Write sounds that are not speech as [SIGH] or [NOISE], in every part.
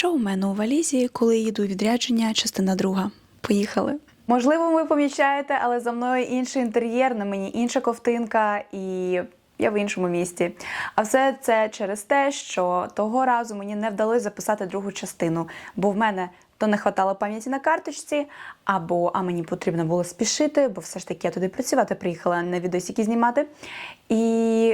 Що у мене у валізі, коли їду відрядження, частина друга. Поїхали. Можливо, ви помічаєте, але за мною інший інтер'єр, на мені інша ковтинка і. Я в іншому місті. А все це через те, що того разу мені не вдалося записати другу частину, бо в мене то не хватало пам'яті на карточці, або а мені потрібно було спішити, бо все ж таки я туди працювати приїхала не відосики знімати. І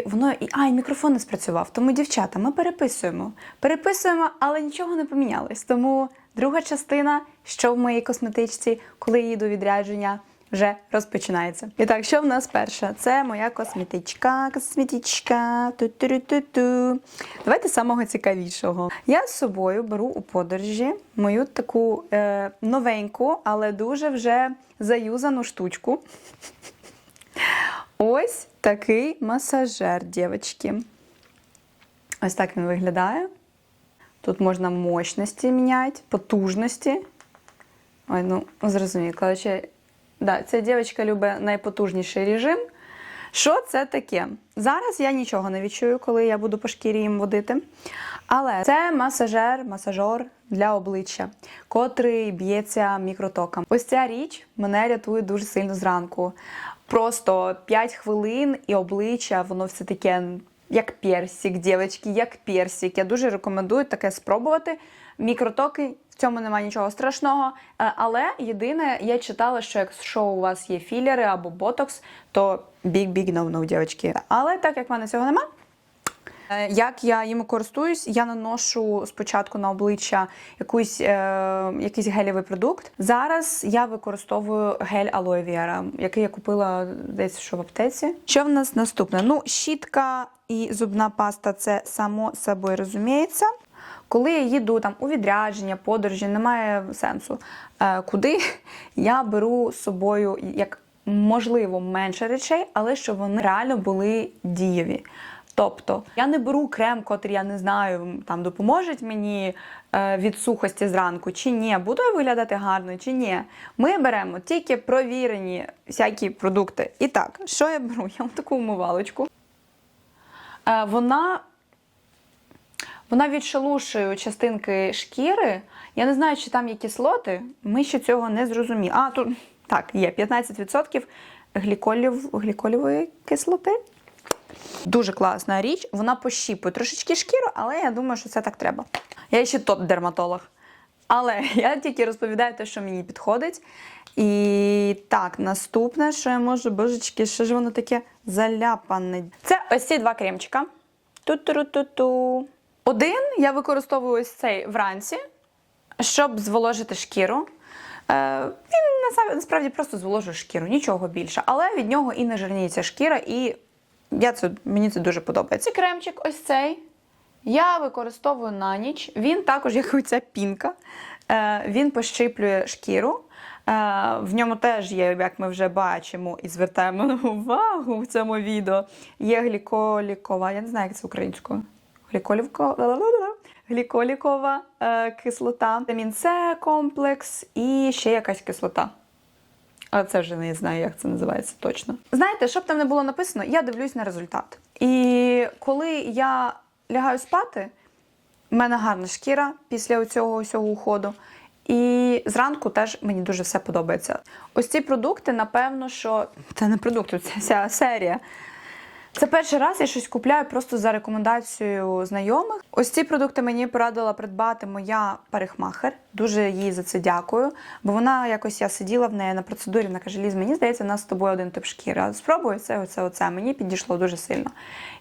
воно і а, і мікрофон не спрацював. Тому, дівчата, ми переписуємо. Переписуємо, але нічого не помінялось. Тому друга частина, що в моїй косметичці, коли їду відрядження, вже розпочинається. І так, що в нас перша? Це моя косметичка, косметичка. Ту-ту-ту-ту. Давайте з самого цікавішого. Я з собою беру у подорожі мою таку е, новеньку, але дуже вже заюзану штучку. Ось такий масажер, дівчатки. Ось так він виглядає. Тут можна мощності міняти, потужності. Ой, ну, зрозуміло. Коротше, да, ця дівчинка любить найпотужніший режим. Що це таке? Зараз я нічого не відчую, коли я буду по шкірі їм водити. Але це масажер, масажор для обличчя, котрий б'ється мікротоком. Ось ця річ мене рятує дуже сильно зранку. Просто 5 хвилин і обличчя, воно все таке як персик, дівчатки, як персик. Я дуже рекомендую таке спробувати. Мікротоки в цьому немає нічого страшного. Е, Але єдине, я читала, що якщо у вас є філери або ботокс, то big-big no-no, дівчатки. Але так як в мене цього нема. Е, Як я їм користуюсь, я наношу спочатку на обличчя якусь, е, якийсь гелєвий продукт. Зараз я використовую гель Aloe Vera, який я купила десь що в аптеці. Що в нас наступне? Ну, щітка і зубна паста це само собою розуміється. Коли я їду там у відрядження, подорожі, немає сенсу. Е, куди я беру з собою як можливо менше речей, але щоб вони реально були дієві. Тобто я не беру крем, котрий я не знаю, там допоможе мені е, від сухості зранку, чи ні, буду я виглядати гарно, чи ні. Ми беремо тільки провірені всякі продукти. І так, що я беру? Я вам таку умивалочку. Е, вона вона відшелушує частинки шкіри. Я не знаю, чи там є кислоти. Ми ще цього не зрозуміли. А, тут так, є 15% гліколів, гліколівої кислоти. Дуже класна річ. Вона пощіпує трошечки шкіру, але я думаю, що це так треба. Я ще топ-дерматолог. Але [LAUGHS] я тільки розповідаю те, що мені підходить. І так, наступне, що я можу, божечки, що ж воно таке заляпане. Це ось ці два кремчика. Ту-ту-ту-ту. Один я використовую ось цей вранці, щоб зволожити шкіру. Е, він насправді просто зволожує шкіру, нічого більше. Але від нього і не жирніється шкіра, і я це, мені це дуже подобається. Цей Кремчик ось цей. Я використовую на ніч. Він також, як і пінка, е, він пощиплює шкіру. Е, В ньому теж є, як ми вже бачимо і звертаємо на [LAUGHS] увагу в цьому відео. Є гліколікова, я не знаю, як це українською. Гліколівко... Гліколікова е, кислота, вітамін С комплекс і ще якась кислота. А це вже не знаю, як це називається точно. Знаєте, що б там не було написано, я дивлюсь на результат. І коли я лягаю спати, в мене гарна шкіра після цього усього уходу. І зранку теж мені дуже все подобається. Ось ці продукти, напевно, що це не продукти, це вся серія. Це перший раз я щось купляю просто за рекомендацією знайомих. Ось ці продукти мені порадила придбати моя парикмахер. Дуже їй за це дякую. Бо вона якось я сиділа в неї на процедурі, вона каже: Ліз, мені здається, у нас з тобою один тип шкіри. А спробуй це, оце, оце. Мені підійшло дуже сильно.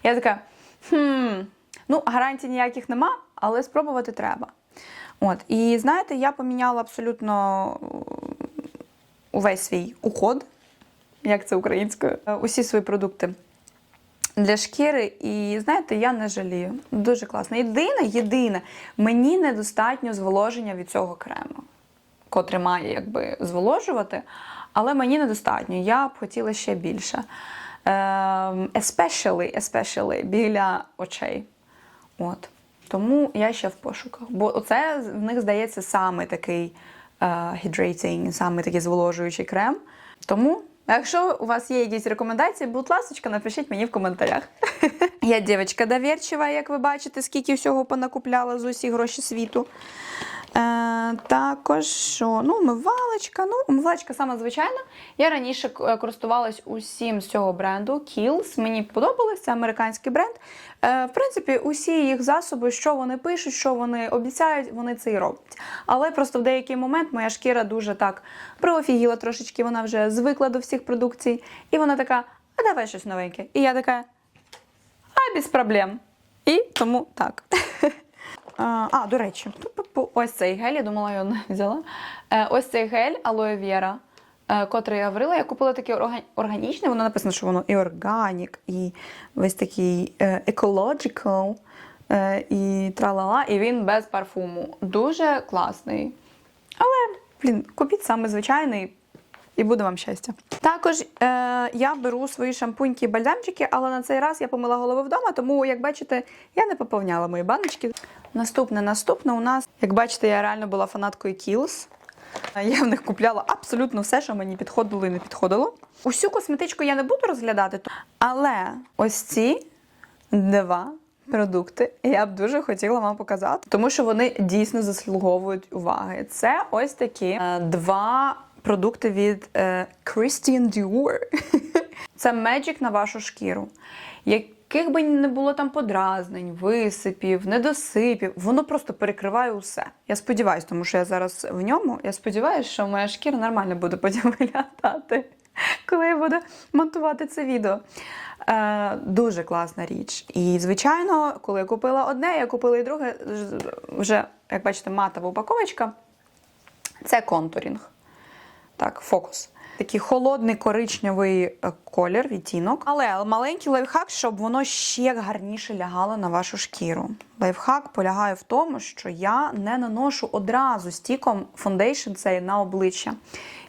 Я така, хм, ну гарантій ніяких нема, але спробувати треба. От, і знаєте, я поміняла абсолютно е, увесь свій уход, як це українською, е, усі свої продукти для шкіри, і знаєте, я не жалію. Дуже класно. Єдине, єдине, мені недостатньо зволоження від цього крему, котрий має якби зволожувати, але мені недостатньо. Я б хотіла ще більше. Ем, especially, especially біля очей. От. Тому я ще в пошуках. Бо оце в них здається саме такий е, hydrating, саме такий зволожуючий крем. Тому Якщо у вас є якісь рекомендації, будь ласка, напишіть мені в коментарях. [LAUGHS] Я дівчинка довірчива, як ви бачите, скільки всього понакупляла з усіх гроші світу. Е, також що? Ну, умивалочка. Ну, умивалочка сама звичайна. Я раніше е, користувалась усім з цього бренду Kiehl's. Мені подобалось, це американський бренд. Е, в принципі, усі їх засоби, що вони пишуть, що вони обіцяють, вони це і роблять. Але просто в деякий момент моя шкіра дуже так проофігіла трошечки, вона вже звикла до всіх продукцій. І вона така: а давай щось новеньке. І я така, а без проблем. І тому так. А, [LAUGHS] а, до речі, пу-пу-пу. ось цей гель, я думала, я не взяла. Е, ось цей гель Алоє Vera, е, котрий я говорила. Я купила такий орга- органічний, воно написано, що воно і органік, і весь такий е, ecological, і тралала, і він без парфуму. Дуже класний. Але, блін, купіть саме звичайний. І буде вам щастя. Також е, я беру свої шампуньки і бальзамчики, але на цей раз я помила голову вдома, тому, як бачите, я не поповняла мої баночки. Наступне, наступне у нас, як бачите, я реально була фанаткою Kiehl's. Я в них купляла абсолютно все, що мені підходило і не підходило. Усю косметичку я не буду розглядати, але ось ці два продукти я б дуже хотіла вам показати, тому що вони дійсно заслуговують уваги. Це ось такі е, два продукти від е, Christian Dior. [LAUGHS] Це Magic на вашу шкіру. Яких би не було там подразнень, висипів, недосипів, воно просто перекриває усе. Я сподіваюся, тому що я зараз в ньому. Я сподіваюся, що моя шкіра нормально буде потім [LAUGHS] виглядати, коли я буду монтувати це відео. Е, дуже класна річ. І, звичайно, коли я купила одне, я купила і друге, вже, як бачите, матова упаковочка. Це контурінг. Так, фокус. Такий холодний коричневий е, колір, відтінок. Але маленький лайфхак, щоб воно ще гарніше лягало на вашу шкіру. Лайфхак полягає в тому, що я не наношу одразу стіком фондейшн цей на обличчя.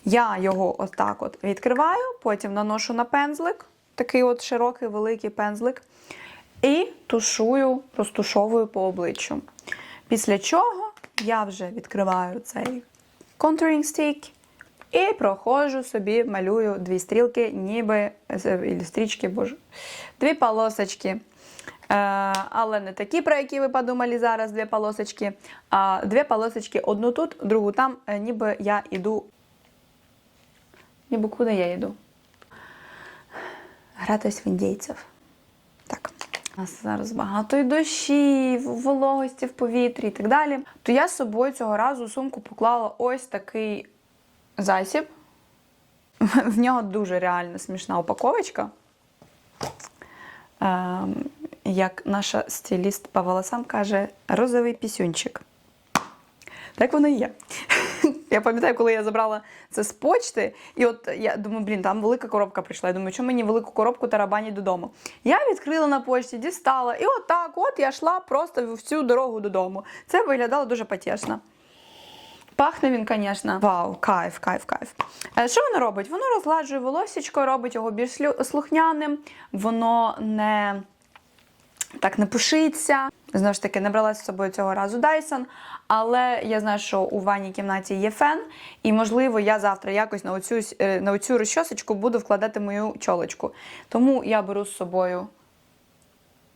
Я його отак от відкриваю, потім наношу на пензлик, такий от широкий великий пензлик, і тушую, розтушовую по обличчю. Після чого я вже відкриваю цей contouring stick і проходжу собі, малюю дві стрілки, ніби стрічки, боже, дві полосочки. Е, але не такі, про які ви подумали зараз, дві полосочки, а дві полосочки, одну тут, другу там, е, ніби я йду. Ніби куди я йду? Гратись в індійців. Так. У нас зараз багато і дощів, вологості в повітрі і так далі. То я з собою цього разу сумку поклала ось такий засіб. [LAUGHS] В нього дуже реально смішна упаковочка. Ем, як наша стиліст по волосам каже, розовий пісюнчик. Так воно і є. [LAUGHS] Я пам'ятаю, коли я забрала це з почти, і от я думаю, блін, там велика коробка прийшла. Я думаю, що мені велику коробку тарабанять додому. Я відкрила на почті, дістала, і от так от я йшла просто всю дорогу додому. Це виглядало дуже потішно. Пахне він, звісно. Вау, кайф, кайф, кайф. Е, Що воно робить? Воно розгладжує волосічко, робить його більш слухняним, воно не так не пушиться. Знову ж таки, не брала з собою цього разу Dyson, але я знаю, що у ванній кімнаті є фен, і, можливо, я завтра якось на оцю, е, на оцю розчосочку буду вкладати мою чолочку. Тому я беру з собою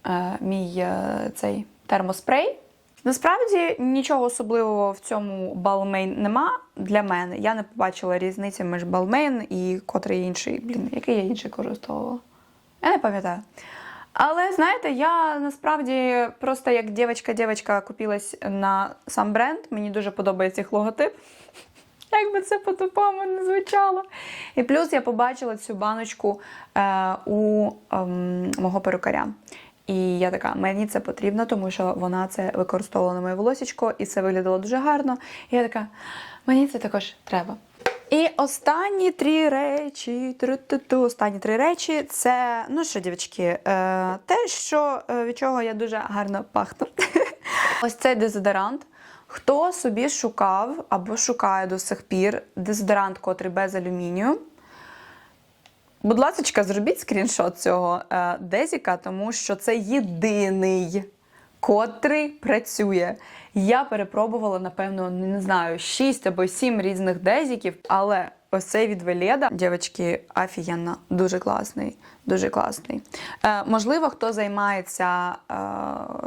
е, мій е, цей термоспрей. Насправді нічого особливого в цьому Balmain нема для мене. Я не побачила різниці між Balmain і котрий інший. Блін, який я інший користувала? Я не пам'ятаю. Але знаєте, я насправді просто як дівчинка-дівчинка купилась на сам бренд. Мені дуже подобається їх логотип. [LAUGHS] Як би це по-тупому не звучало. І плюс я побачила цю баночку е, у ем, мого перукаря. І я така, мені це потрібно, тому що вона це використовувала на моє волосічко, і це виглядало дуже гарно. І я така, мені це також треба. І останні три речі, тру-ту-ту, останні три речі це, ну що, дівчатки, е, те, що, е, від чого я дуже гарно пахну. [LAUGHS] Ось цей дезодорант. Хто собі шукав або шукає до сих пір дезодорант, котрий без алюмінію, Будь ласка, зробіть скріншот цього е, дезіка, тому що це єдиний, котрий працює. Я перепробувала, напевно, не знаю, 6 або 7 різних дезіків, але ось цей від Веледа. Дівчатки, офігенно, дуже класний, дуже класний. Е, можливо, хто займається е,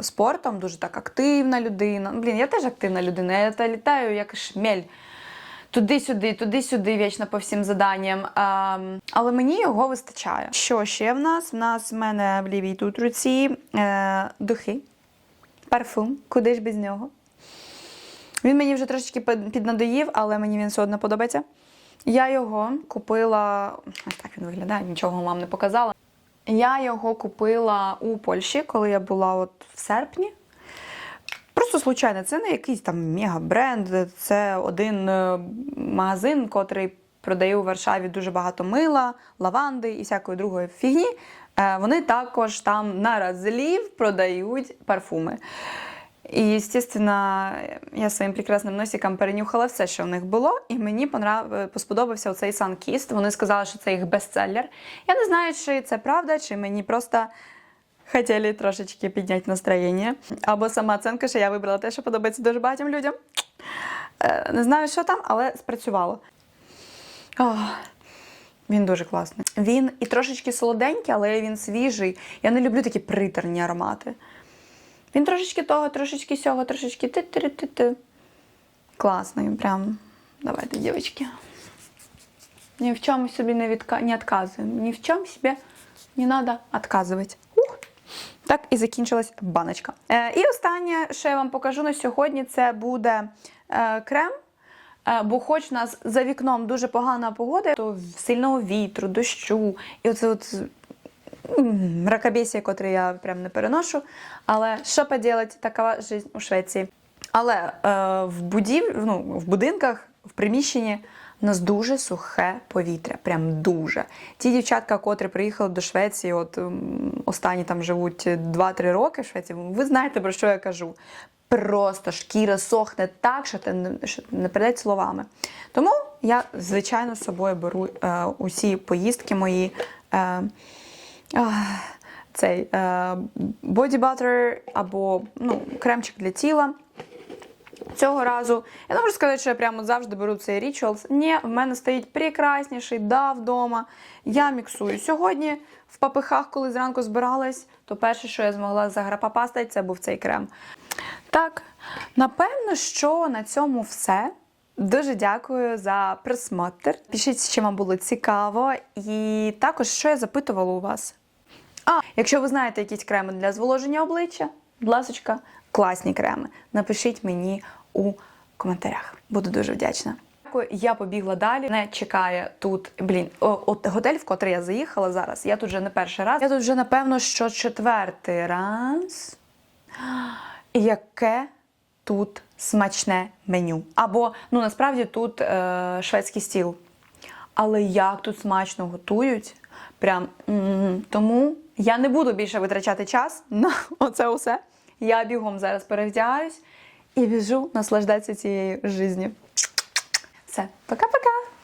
спортом, дуже так активна людина. Блін, я теж активна людина, я та літаю як шмель. Туди-сюди, туди-сюди, вічно по всім заданням. Ем, але мені його вистачає. Що ще в нас? В нас в мене в лівій тут руці е, духи, парфум. Куди ж без нього? Він мені вже трошечки піднадоїв, але мені він все одно подобається. Я його купила. Ось так він виглядає, нічого вам не показала. Я його купила у Польщі, коли я була от в серпні. Просто случайно, це не якийсь там мега-бренд, це один е, магазин, котрий продає у Варшаві дуже багато мила, лаванди і всякої другої фігні. Е, Вони також там на розлів продають парфуми. І, звісно, я своїм прекрасним носиком перенюхала все, що в них було, і мені понрав... сподобався оцей Sunkiss. Вони сказали, що це їх бестселлер. Я не знаю, чи це правда, чи мені просто хотіли трошечки підняти настроєння. Або сама оценка, що я вибрала те, що подобається дуже багатьом людям. Е, Не знаю, що там, але спрацювало. Ох, він дуже класний. Він і трошечки солоденький, але він свіжий. Я не люблю такі приторні аромати. Він трошечки того, трошечки сього, трошечки ти-ти-ти-ти. Класний, прям. Давайте, дівчатки. Ні в чому собі не, відка... не відказуємо. Ні в чому собі не треба відказувати. Так і закінчилась баночка. Е, і останнє, що я вам покажу на сьогодні, це буде е, крем. Е, бо хоч у нас за вікном дуже погана погода, то сильного вітру, дощу, і оце от мракобесія, котре я прям не переношу. Але що поділати, така життя у Швеції. Але е, в, будів... ну, в будинках, в приміщенні у нас дуже сухе повітря. Прям дуже. Ті дівчатка, котрі приїхали до Швеції, от останні там живуть 2-3 роки в Швеції, ви знаєте, про що я кажу. Просто шкіра сохне так, що ти не, що не передать словами. Тому я, звичайно, з собою беру е, усі поїздки мої. Е, Ах, цей е, body butter або ну, кремчик для тіла. Цього разу я не можу сказати, що я прямо завжди беру цей Rituals. Ні, в мене стоїть прекрасніший, да, вдома. Я міксую. Сьогодні в папихах, коли зранку збиралась, то перше, що я змогла заграпапастати, це був цей крем. Так, напевно, що на цьому все. Дуже дякую за просмотр. Пишіть, чи вам було цікаво. І також, що я запитувала у вас. А, якщо ви знаєте якісь креми для зволоження обличчя, будь ласочка, класні креми. Напишіть мені у коментарях. Буду дуже вдячна. Я побігла далі. Не чекає тут. Блін, от готель, в котрий я заїхала зараз. Я тут вже не перший раз. Я тут вже напевно що четвертий раз. Яке тут смачне меню. Або ну насправді тут е, шведський стіл. Але як тут смачно готують, прям м, тому я не буду більше витрачати час на [LAUGHS] оце усе. Я бігом зараз перевдягаюсь і біжу наслаждатися цією життю. Все, пока-пока!